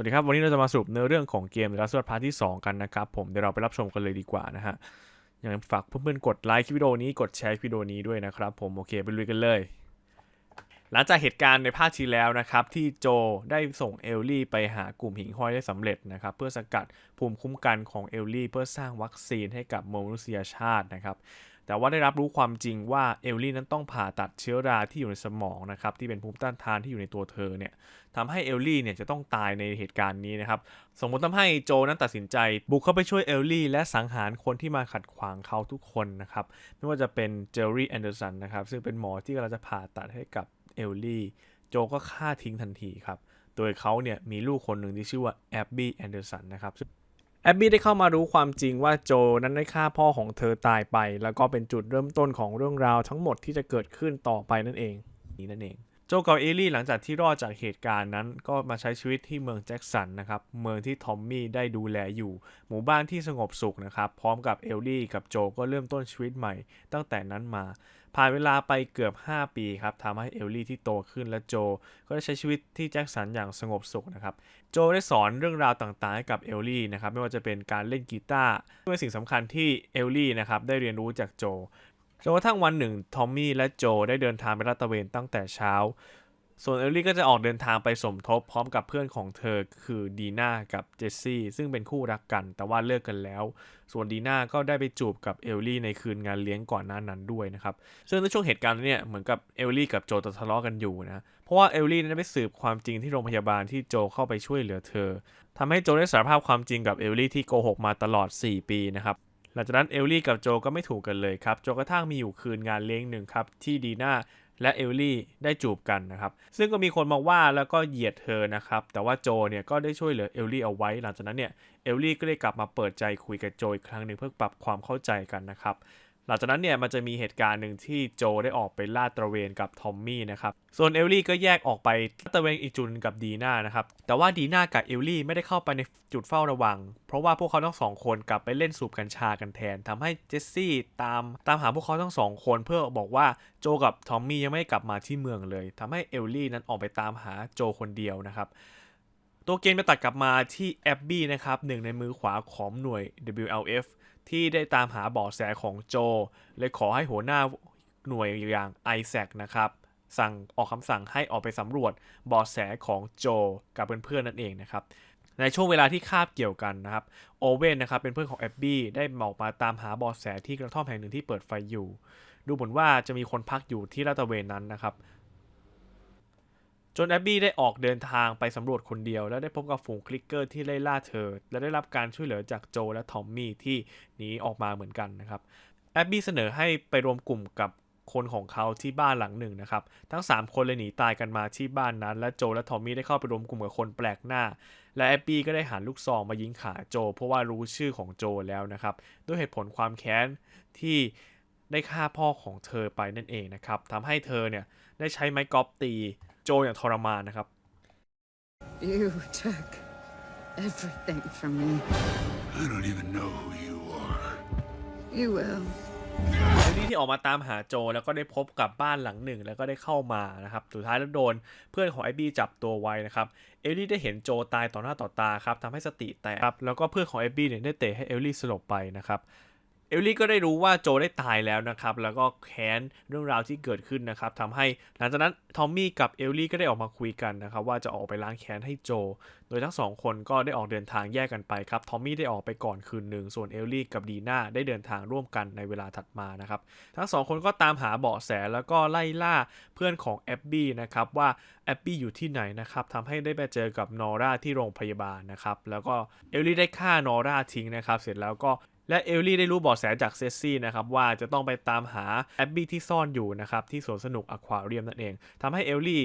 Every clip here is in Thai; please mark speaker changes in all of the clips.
Speaker 1: วัสดีครับ วันนี้เราจะมาสรุปเนื้อเรื่องของเกม The Last of Us Part ที่ 2 กันนะครับ ผมเดี๋ยวเราไปรับชมกันเลยดีกว่านะฮะยังไงฝากเพื่อนๆกดไลค์คลิปวิดีโอนี้กดแชร์คลิปวิดีโอนี้ด้วยนะครับผมโอเคไปลุยกันเลย หลังจากเหตุการณ์ในภาคที่แล้วนะครับ ที่โจได้ส่งเอลลี่ไปหากลุ่มหิ่งห้อยได้สำเร็จนะครับ เพื่อสกัดภูมิคุ้มกันของเอลลี่ เพื่อสร้างวัคซีนให้กับมนุษยชาตินะครับ แต่ว่าได้รับรู้ความจริงว่าเอลลี่นั้นต้องผ่าตัดเชื้อราที่อยู่ในสมองนะครับที่เป็นภูมิต้านทานที่อยู่ในตัวเธอเนี่ยทำให้เอลลี่เนี่ยจะต้องตายในเหตุการณ์นี้นะครับสมมติทำให้โจนั้นตัดสินใจ บุกเข้าไปช่วยเอลลี่และสังหารคนที่มาขัดขวางเขาทุกคนนะครับไม่ว่าจะเป็นเจอร์รี่แอนเดอร์สันนะครับซึ่งเป็นหมอที่กำลังจะผ่าตัดให้กับ เอลลี่ โจก็ฆ่าทิ้งทันทีครับ โดยเขาเนี่ยมีลูกคนหนึ่งที่ชื่อว่าแอบบี้แอนเดอร์สันนะครับแอบบี้ได้เข้ามารู้ความจริงว่าโจนั้นได้ฆ่าพ่อของเธอตายไป แล้วก็เป็นจุดเริ่มต้นของเรื่องราวทั้งหมดที่จะเกิดขึ้นต่อไปนั่นเอง นี่นั่นเอง โจกับเอลลี่หลังจากที่รอดจากเหตุการณ์นั้น ก็มาใช้ชีวิตที่เมืองแจ็คสันนะครับ เมืองที่ทอมมี่ได้ดูแลอยู่ หมู่บ้านที่สงบสุขนะครับ พร้อมกับเอลลี่กับโจก็เริ่มต้นชีวิตใหม่ ตั้งแต่นั้นมา ผ่านเวลาไปเกือบ 5 ปีครับทำให้เอลลี่ที่โตขึ้นและโจ ก็ได้ใช้ชีวิตที่แจ็คสันอย่างสงบสุขนะครับ โจได้สอนเรื่องราวต่างๆให้กับเอลลี่นะครับ ไม่ว่าจะเป็นการเล่นกีตาร์เป็นสิ่งสำคัญที่เอลลี่นะครับได้เรียนรู้จากโจ จนกระทั่งวันหนึ่งทอมมี่และโจได้เดินทางไปลาดตระเวนตั้งแต่เช้า ส่วนเอลลี่ก็จะออกเดินทางไปสมทบพร้อมกับเพื่อนของเธอคือดีน่ากับเจสซี่ซึ่งเป็นคู่รักกัน แต่ว่าเลิกกันแล้ว ส่วนดีน่าก็ได้ไปจูบกับเอลลี่ในคืนงานเลี้ยงก่อนหน้านั้นด้วยนะครับ ซึ่งในช่วงเหตุการณ์นี้เนี่ยเหมือนกับเอลลี่กับโจจะทะเลาะกันอยู่นะ เพราะว่าเอลลี่ได้ไปสืบความจริงที่โรงพยาบาลที่โจเข้าไปช่วยเหลือเธอทำให้โจได้สารภาพความจริงกับเอลลี่ที่โกหกมาตลอด 4 ปีนะครับ ลังจากนั้นเอลลี่กับโจก็ไม่ถูกกันเลยครับจนกระทั่งมีอยู่คืนงานเลี้ยงหนึ่งครับที่ดีน่าและเอลลี่ได้จูบกันนะครับ ซึ่งก็มีคนมาว่าแล้วก็เหยียดเธอนะครับ แต่ว่าโจเนี่ยก็ได้ช่วยเหลือเอลลี่เอาไว้ หลังจากนั้นเนี่ยเอลลี่ก็ได้กลับมาเปิดใจคุยกับโจอีกครั้งหนึ่งเพื่อปรับความเข้าใจกันนะครับ หลังจากนั้นเนี่ยมันจะมีเหตุการณ์หนึ่งที่โจได้ออกไปลาดตระเวนกับทอมมี่นะครับ ส่วนเอลลี่ก็แยกออกไปลาดตระเวนอีกจุนกับดีน่านะครับ แต่ว่าดีน่ากับเอลลี่ไม่ได้เข้าไปในจุดเฝ้าระวัง เพราะว่าพวกเขาทั้งสองคนกลับไปเล่นสูบกัญชากันแทนทำให้เจสซี่ตามตามหาพวกเขาทั้งสองคนเพื่อบอกว่าโจกับทอมมี่ยังไม่ได้กลับมาที่เมืองเลยทำให้เอลลี่นั้นออกไปตามหาโจคนเดียวนะครับตัวเกมจะตัดกลับมาที่แอบบี้นะครับหนึ่งในมือขวาของหน่วย WLF ที่ได้ตามหาเบาะแสของโจเลยขอให้หัวหน้าหน่วยอย่างไอแซคนะครับสั่งออกคำสั่งให้ออกไปสำรวจเบาะแสของโจกับเพื่อนๆนั่นเองนะครับในช่วงเวลาที่คาบเกี่ยวกันนะครับโอเว่นนะครับเป็นเพื่อนของแอบบี้ได้ออกมาตามหาบาะแสที่กระท่อมแห่งหนึ่งที่เปิดไฟอยู่ ดูเหมือนว่าจะมีคนพักอยู่ที่ลาดตระเวนนั้นนะครับ จนแอบบี้ได้ออกเดินทางไปสำรวจคนเดียว และได้พบกับฝูงคลิกเกอร์ที่ไล่ล่าเธอ และได้รับการช่วยเหลือจากโจและทอมมี่ที่หนีออกมาเหมือนกันนะครับแอบบี้เสนอให้ไปรวมกลุ่มกับคนของเขาที่บ้านหลังหนึ่งนะครับ ทั้ง 3 คนเลยหนีตายกันมาที่บ้านนั้น และโจและทอมมี่ได้เข้าไปรวมกลุ่มกับคนแปลกหน้า และแอบบี้ก็ได้หันลูกซองมายิงขาโจ เพราะว่ารู้ชื่อของโจแล้วนะครับ ด้วยเหตุผลความแค้นที่ ได้ฆ่าพ่อของเธอไปนั่นเองนะครับทำให้เธอเนี่ยได้ใช้ไม้กอล์ฟตีโจอย่างทรมานนะครับ
Speaker 2: You took everything from me.
Speaker 3: I don't even know who you are.
Speaker 2: You will.
Speaker 1: เอลลี่ที่ออกมาตามหาโจแล้วก็ได้พบกับบ้านหลังหนึ่งแล้วก็ได้เข้ามานะครับ สุดท้ายแล้วโดนเพื่อนของไอบี้จับตัวไว้นะครับ เอลลี่ได้เห็นโจตายต่อหน้าต่อตาครับทำให้สติแตกครับ แล้วก็เพื่อนของไอบี้เนี่ยได้เตะให้เอลลี่สลบไปนะครับ เอลลี่ก็ได้รู้ว่าโจได้ตายแล้วนะครับ แล้วก็แค้นเรื่องราวที่เกิดขึ้นนะครับทำให้หลังจากนั้นทอมมี่กับเอลลี่ก็ได้ออกมาคุยกันนะครับ ว่าจะออกไปล้างแค้นให้โจ โดยทั้งสองคนก็ได้ออกเดินทางแยกกันไปครับ ทอมมี่ได้ออกไปก่อนคืนหนึ่ง ส่วนเอลลี่กับดีน่าได้เดินทางร่วมกันในเวลาถัดมานะครับ ทั้งสองคนก็ตามหาเบาะแสแล้วก็ไล่ล่าเพื่อนของแอบบี้นะครับว่าแอบบี้อยู่ที่ไหนนะครับทำให้ได้ไปเจอกับนอร่าที่โรงพยาบาลนะครับ แล้วก็เอลลี่ได้ฆ่านอร่าทิ้งนะครับ เสร็จแล้วก็ และเอลลี่ได้รู้เบาะแสจากเซซี่นะครับว่าจะต้องไปตามหาแอบบี้ที่ซ่อนอยู่นะครับที่สวนสนุกอควาเรียมนั่นเองทำให้เอลลี่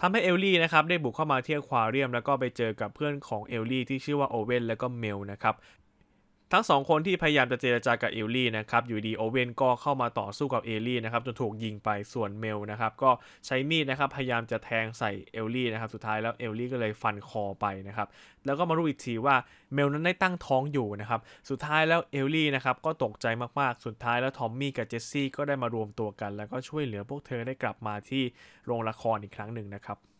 Speaker 1: ทำให้เอลลี่นะครับได้บุกเข้ามาที่อควาเรียมแล้วก็ไปเจอกับเพื่อนของเอลลี่ที่ชื่อว่าโอเว่นแล้วก็เมลนะครับ ทั้งสองคนที่พยายามจะเจรจากับเอลลี่นะครับอยู่ดีโอเวนก็เข้ามาต่อสู้กับเอลลี่นะครับจนถูกยิงไปส่วนเมลนะครับก็ใช้มีดนะครับพยายามจะแทงใส่เอลลี่นะครับสุดท้ายแล้วเอลลี่ก็เลยฟันคอไปนะครับแล้วก็มารู้อีกทีว่าเมลนั้นได้ตั้งท้องอยู่นะครับสุดท้ายแล้วเอลลี่นะครับก็ตกใจมากๆ สุดท้ายแล้วทอมมี่กับเจสซี่ก็ได้มารวมตัวกัน แล้วก็ช่วยเหลือพวกเธอได้กลับมาที่โรงละครอีกครั้งหนึ่งนะครับ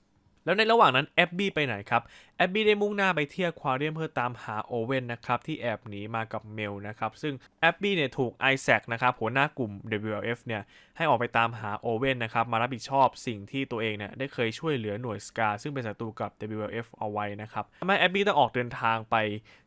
Speaker 1: แล้วในระหว่างนั้นแอบบี้ไปไหนครับแอบบี้ได้มุ่งหน้าไปเที่อควาเรียมเพื่อตามหาโอเว่นนะครับที่แอบหนีมากับเมลนะครับซึ่งแอบบี้เนี่ยถูกไอแซคนะครับหัวหน้ากลุ่ม WLF เนี่ยให้ออกไปตามหาโอเว่นนะครับมารับผิดชอบสิ่งที่ตัวเองเนี่ยได้เคยช่วยเหลือหน่วยสกาซึ่งเป็นศัตรูกับ WLF เอาไว้นะครับทำให้แอบบี้ต้องออกเดินทางไป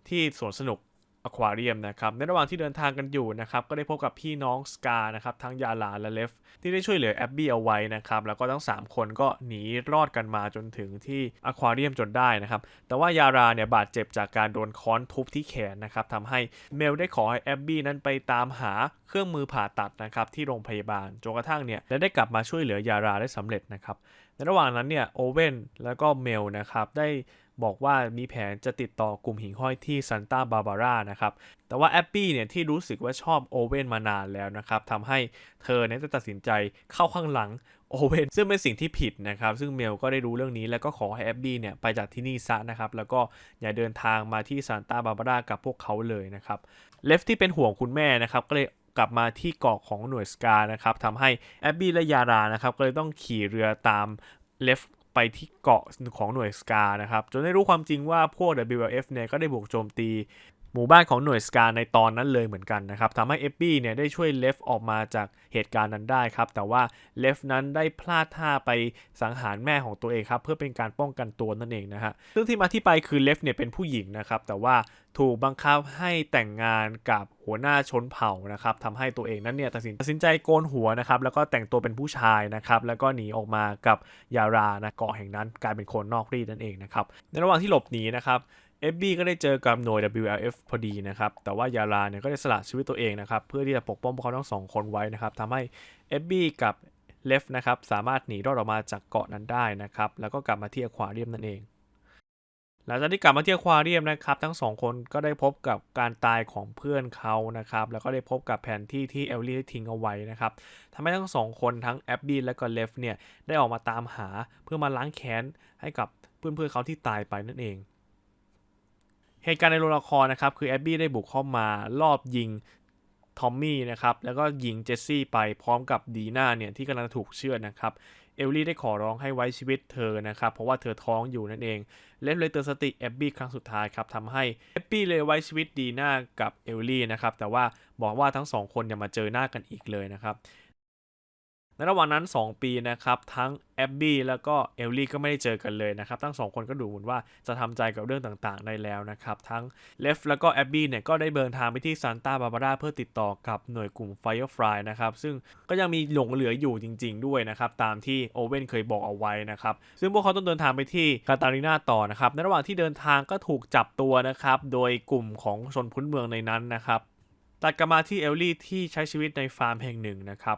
Speaker 1: ที่สวนสนุก อควาเรียมนะครับในระหว่างที่เดินทางกันอยู่นะครับก็ได้พบกับพี่น้องสกานะครับทั้งยาลาและเลฟที่ได้ช่วยเหลือแอบบี้เอาไว้นะครับแล้วก็ทั้ง 3 คนก็หนีรอดกันมาจนถึงที่อควาเรียมจนได้นะครับแต่ว่ายาราเนี่ยบาดเจ็บจากการโดนค้อนทุบที่แขนนะครับทำให้เมลได้ขอให้แอบบี้นั้นไปตามหาเครื่องมือผ่าตัดนะครับที่โรงพยาบาลจนกระทั่งเนี่ยและได้กลับมาช่วยเหลือยาราได้สำเร็จนะครับในระหว่างนั้นเนี่ยโอเว่นแล้วก็เมลนะครับได้ บอกว่ามีแผนจะติดต่อกลุ่มหิ่งห้อยที่ซันตาบาบาร่านะครับ แต่ว่าแอปปี้เนี่ยที่รู้สึกว่าชอบโอเว่นมานานแล้วนะครับทำให้เธอเนี่ยจะตัดสินใจเข้าข้างหลังโอเว่นซึ่งเป็นสิ่งที่ผิดนะครับ ซึ่งเมลก็ได้รู้เรื่องนี้แล้วก็ขอให้แอบบี้เนี่ยไปจากที่นี่ซะนะครับ แล้วก็อย่าเดินทางมาที่ซานตาบาบาร่ากับพวกเขาเลยนะครับเลฟที่เป็นห่วงคุณแม่นะครับ ก็เลยกลับมาที่เกาะของหน่วยสกานะครับทำให้แอบบี้และยารานะครับ ก็เลยต้องขี่เรือตามเลฟ ไปที่เกาะของหน่วยสกานะครับ จนได้รู้ความจริงว่าพวก WLF เนี่ยก็ได้บุกโจมตี หมู่บ้านของหน่วยสกาในตอนนั้นเลยเหมือนกันนะครับทำให้เอฟบี้เนี่ยได้ช่วยเลฟออกมาจากเหตุการณ์นั้นได้ครับ แต่ว่าเลฟนั้นได้พลาดท่าไปสังหารแม่ของตัวเองครับ เพื่อเป็นการป้องกันตัวนั่นเองนะฮะซึ่งที่มาที่ไปคือเลฟเนี่ยเป็นผู้หญิงนะครับ แต่ว่าถูกบังคับให้แต่งงานกับหัวหน้าชนเผ่านะครับทำให้ตัวเองนั้นเนี่ยตัดสินตัดสินใจโกนหัวนะครับ แล้วก็แต่งตัวเป็นผู้ชายนะครับ แล้วก็หนีออกมากับยารานะเกาะแห่งนั้นกลายเป็นคนนอกรีดนั่นเองนะครับ ในระหว่างที่หลบหนีนะครับ เอฟบีก็ได้เจอกับหน่วย WLF พอดีนะครับ แต่ว่ายาลาเนี่ยก็ได้สละชีวิตตัวเองนะครับ เพื่อที่จะปกป้องพวกเขาทั้งสองคนไว้นะครับทำให้เอฟบีกับเลฟนะครับสามารถหนีรอดออกมาจากเกาะนั้นได้นะครับ แล้วก็กลับมาที่อควาเรียมนั่นเอง หลังจากที่กลับมาที่อควาเรียมนะครับ ทั้งสองคนก็ได้พบกับการตายของเพื่อนเขานะครับ แล้วก็ได้พบกับแผนที่ที่เอลลี่ได้ทิ้งเอาไว้นะครับทำให้ทั้งสองคนทั้งแอบบี้และก็เลฟเนี่ยได้ออกมาตามหาเพื่อมาล้างแค้นให้กับเพื่อนๆเขาที่ตายไปนั่นเอง เหตุการณ์ในโรงละครนะครับคือแอบบี้ได้บุกเข้ามารอบยิงทอมมี่นะครับแล้วก็ยิงเจสซี่ไปพร้อมกับดีน่าเนี่ยที่กำลังถูกเชือนะครับเอลลี่ได้ขอร้องให้ไว้ชีวิตเธอนะครับ เพราะว่าเธอท้องอยู่นั่นเองเล่นเลยเตือนสติแอบบี้ครั้งสุดท้ายครับทำให้แอบบี้เลยไว้ชีวิตดีน่ากับเอลลี่นะครับแต่ว่าบอกว่าทั้งสองคนอย่ามาเจอหน้ากันอีกเลยนะครับ ในระหว่างนั้น 2 ปีนะครับทั้งแอบบี้แล้วก็เอลลี่ก็ไม่ได้เจอกันเลยนะครับทั้งสองคนก็ดูเหมือนว่าจะทำใจกับเรื่องต่างๆ ได้แล้วนะครับทั้งเลฟแล้วก็แอบบี้เนี่ยก็ได้เดินทางไปที่ซานตาบาบาร่าเพื่อติดต่อกับหน่วยกลุ่ม Firefly นะครับซึ่งก็ยังมีหลงเหลืออยู่จริง ๆ ด้วยนะครับตามที่โอเว่นเคยบอกเอาไว้นะครับซึ่งพวกเขาต้องเดินทางไปที่กาตาลินาต่อนะครับในระหว่างที่เดินทางก็ถูกจับตัวนะครับโดยกลุ่มของชนพื้นเมืองในนั้นนะครับ ตัดกลับมาที่เอลลี่ที่ใช้ชีวิตในฟาร์มแห่งหนึ่งนะครับ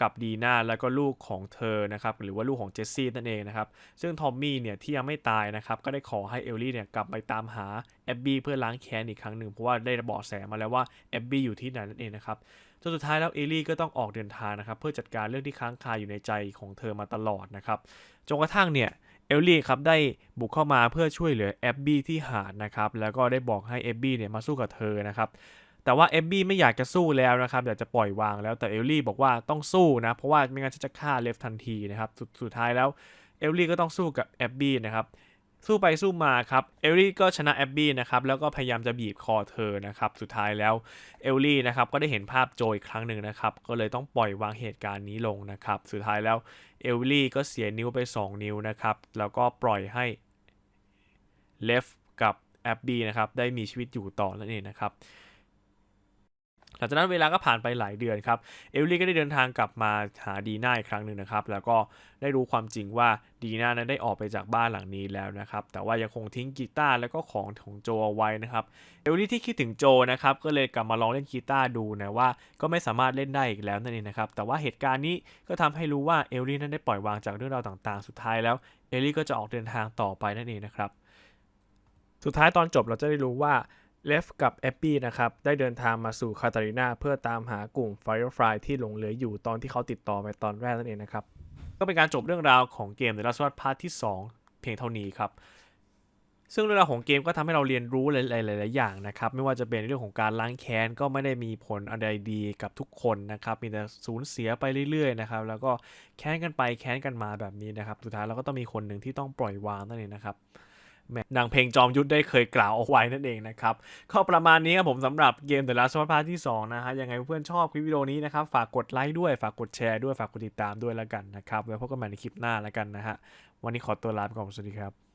Speaker 1: กับดีน่าแล้วก็ลูกของเธอนะครับหรือว่าลูกของเจสซี่นั่นเองนะครับซึ่งทอมมี่เนี่ยที่ยังไม่ตายนะครับก็ได้ขอให้เอลลี่เนี่ยกลับไปตามหาแอบบี้เพื่อล้างแค้นอีกครั้งหนึ่งเพราะว่าได้บาะแสมาแล้วว่าแอบบี้อยู่ที่ไหนนั่นเองนะครับจนสุดท้ายแล้วเอลลี่ก็ต้องออกเดินทางนะครับเพื่อจัดการเรื่องที่ค้างคาอยู่ในใจของเธอมาตลอดนะครับจนกระทั่งเนี่ยเอลลี่ครับได้บุกเข้ามาเพื่อช่วยเหลือแอบบี้ที่หาดนะครับแล้วก็ได้บอกให้แอบบี้เนี่ยมาสู้กับเธอนะครับ แต่ว่าแอบบี้ไม่อยากจะสู้แล้วนะครับอยากจะปล่อยวางแล้วแต่เอลลี่บอกว่าต้องสู้นะเพราะว่าไม่งั้นฉันจะฆ่าเลฟทันทีนะครับสุดสุดท้ายแล้วเอลลี่ก็ต้องสู้กับแอบบี้นะครับสู้ไปสู้มาครับเอลลี่ก็ชนะแอบบี้นะครับแล้วก็พยายามจะบีบคอเธอนะครับสุดท้ายแล้วเอลลี่นะครับก็ได้เห็นภาพโจอีกครั้งหนึ่งนะครับก็เลยต้องปล่อยวางเหตุการณ์นี้ลงนะครับสุดท้ายแล้วเอลลี่ก็เสียนิ้วไป 2 นิ้วนะครับแล้วก็ปล่อยให้เลฟกับแอบบี้นะครับได้มีชีวิตอยู่ต่อนั่นเองนะครับ หลังจากนั้นเวลาก็ผ่านไปหลายเดือนครับ เอลลี่ก็ได้เดินทางกลับมาหาดีน่าอีกครั้งหนึ่งนะครับ แล้วก็ได้รู้ความจริงว่าดีน่านั้นได้ออกไปจากบ้านหลังนี้แล้วนะครับ แต่ว่ายังคงทิ้งกีตาร์แล้วก็ของของโจเอาไว้นะครับ เอลลี่ที่คิดถึงโจนะครับ ก็เลยกลับมาลองเล่นกีตาร์ดูนะว่า ก็ไม่สามารถเล่นได้อีกแล้วนั่นเองนะครับ แต่ว่าเหตุการณ์นี้ก็ทำให้รู้ว่าเอลลี่นั้นได้ปล่อยวางจากเรื่องราวต่างๆ สุดท้ายแล้ว เอลลี่ก็จะออกเดินทางต่อไปนั่นเองนะครับ สุดท้ายตอนจบเราจะได้รู้ว่า เลฟกับแอปปี้นะครับ ได้เดินทางมาสู่คาตาลินาเพื่อตามหากลุ่ม Firefly ที่หลงเหลืออยู่ตอนที่เขาติดต่อไปตอนแรกนั่นเองนะครับ ก็เป็นการจบเรื่องราวของเกม The Last of Us Part ที่ 2 เพียงเท่านี้ครับ ซึ่งเรื่องราวของเกมก็ทำให้เราเรียนรู้หลายๆหลาย ๆ อย่างนะครับ ไม่ว่าจะเป็นเรื่องของการล้างแค้นก็ไม่ได้มีผลอะไรดีกับทุกคนนะครับ มีแต่สูญเสียไปเรื่อย ๆ นะครับ แล้วก็แค้นกันไปแค้นกันมาแบบนี้นะครับ สุดท้ายเราก็ต้องมีคนหนึ่งที่ต้องปล่อยวางนั่นเองนะครับ ดังเพลงจอมยุทธได้เคยกล่าวเอาไว้นั่นเองนะครับก็ประมาณนี้ครับผมสำหรับเกม The Last of Us Part ที่ 2 นะฮะ ยังไงเพื่อนชอบคลิปวิดีโอนี้นะครับ ฝากกดไลค์ด้วย ฝากกดแชร์ด้วย ฝากกดติดตามด้วยแล้วกันนะครับ ไว้พบกันใหม่ในคลิปหน้าแล้วกันนะฮะ วันนี้ขอตัวลาไปก่อน สวัสดีครับ